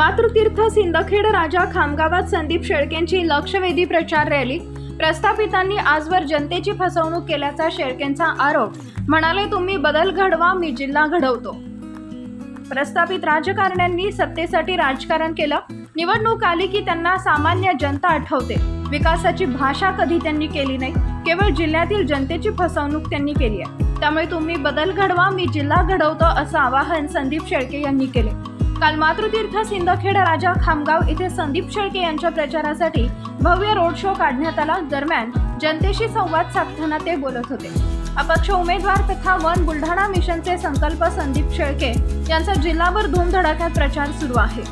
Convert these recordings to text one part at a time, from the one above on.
मातृतीर्थ सिंदखेड राजा खामगावात संदीप शेळकेंची लक्षवेधी प्रचार रॅली. प्रस्थापितांनी आजवर जनतेची फसवणूक केल्याचा शेळकेंचा आरोप. म्हणाले तुम्ही बदल घडवा मी जिल्हा घडवतो. प्रस्थापित राजकारण्यांनी सत्तेसाठी राजकारण केलं. निवडणूक आली की त्यांना सामान्य जनता आठवते. विकासाची भाषा कधी त्यांनी केली नाही. केवळ जिल्ह्यातील जनतेची फसवणूक त्यांनी केली आहे. त्यामुळे तुम्ही बदल घडवा मी जिल्हा घडवतो असं आवाहन संदीप शेळके यांनी केले. काल मातृतीर्थ सिंदखेड राजा खामगाव इथे संदीप शेळके यांच्या प्रचारासाठी भव्य रोड शो काढण्यात आला. दरम्यान जनतेशी संवाद साधताना ते बोलत होते. अपक्ष उमेदवार तथा वन बुलढाणा मिशनचे संकल्प संदीप शेळके यांचा जिल्हाभर धूमधडाक्यात प्रचार सुरू आहे.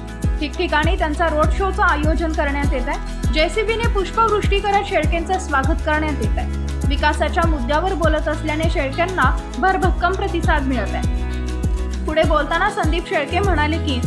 ठिकठिकाणी त्यांचा रोड शोचं आयोजन करण्यात येत आहे जेसीबीने पुष्पवृष्टी करत शेळकेंचं स्वागत करण्यात येत आहे विकासाच्या मुद्द्यावर बोलत असल्याने शेळक्यांना भरभक्कम प्रतिसाद मिळत आहे पुढे बोलताना संदीप शेळके म्हणाले की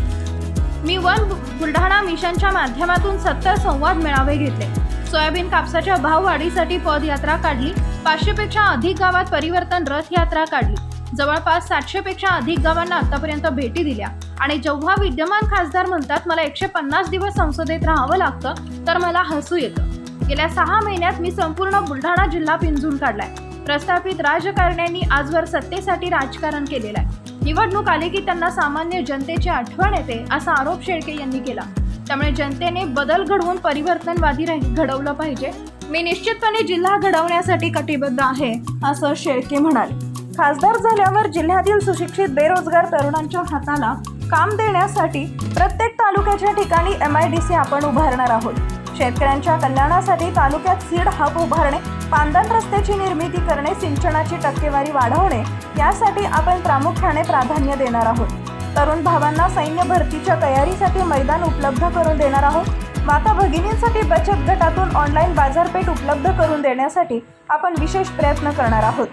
मी वन बुलढाणा मिशनच्या माध्यमातून सत्तर संवाद मेळावे घेतले. सोयाबीन कापसाच्या भाववाढीसाठी पदयात्रा काढली. पाचशेपेक्षा अधिक गावात परिवर्तन रथ यात्रा काढली. जवळपास सातशेपेक्षा अधिक गावांना आतापर्यंत भेटी दिल्या. आणि जेव्हा विद्यमान खासदार म्हणतात मला एकशे पन्नास दिवस संसदेत राहावं लागतं तर मला हसू येतं. गेल्या सहा महिन्यात मी संपूर्ण बुलढाणा जिल्हा पिंजून काढलाय. प्रस्थापित राजकारण्यांनी आजवर सत्तेसाठी राजकारण केलेलं आहे. निवडणूक आली की त्यांना सामान्य जनतेची आठवण येते असा आरोप शेळके यांनी केला. त्यामुळे जनतेने बदल घडवून परिवर्तनवादी घडवलं पाहिजे. मी निश्चितपणे जिल्हा घडवण्यासाठी कटिबद्ध आहे असं शेळके म्हणाले. खासदार झाल्यावर जिल्ह्यातील सुशिक्षित बेरोजगार तरुणांच्या हाताला काम देण्यासाठी प्रत्येक तालुक्याच्या ठिकाणी एम आय डी सी आपण उभारणार आहोत. शेतकऱ्यांच्या कल्याणासाठी तालुक्यात सीड हब उभारणे पांदन रस्त्याची निर्मिती करणे सिंचनाची टक्केवारी वाढवणे यासाठी आपण प्रामुख्याने प्राधान्य देणार आहोत. तरुण भावांना सैन्य भरतीच्या तयारीसाठी मैदान उपलब्ध करून देणार आहोत. माता भगिनींसाठी बचत गटातून ऑनलाईन बाजारपेठ उपलब्ध करून देण्यासाठी आपण विशेष प्रयत्न करणार आहोत.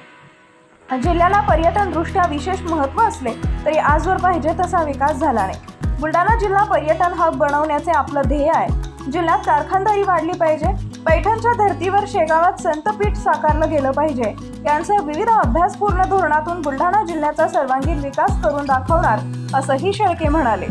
जिल्ह्याला पर्यटन दृष्ट्या विशेष महत्त्व असले तरी आजवर पाहिजे तसा विकास झाला नाही. बुलढाणा जिल्हा पर्यटन हब बनवण्याचे आपलं ध्येय आहे. जिल्ह्यात कारखानदारी वाढली पाहिजे. पैठणच्या धर्तीवर शेगावात संतपीठ साकारलं गेलं पाहिजे. यांचं विविध अभ्यासपूर्ण धोरणातून बुलढाणा जिल्ह्याचा सर्वांगीण विकास करून दाखवणार असंही शेळके म्हणाले.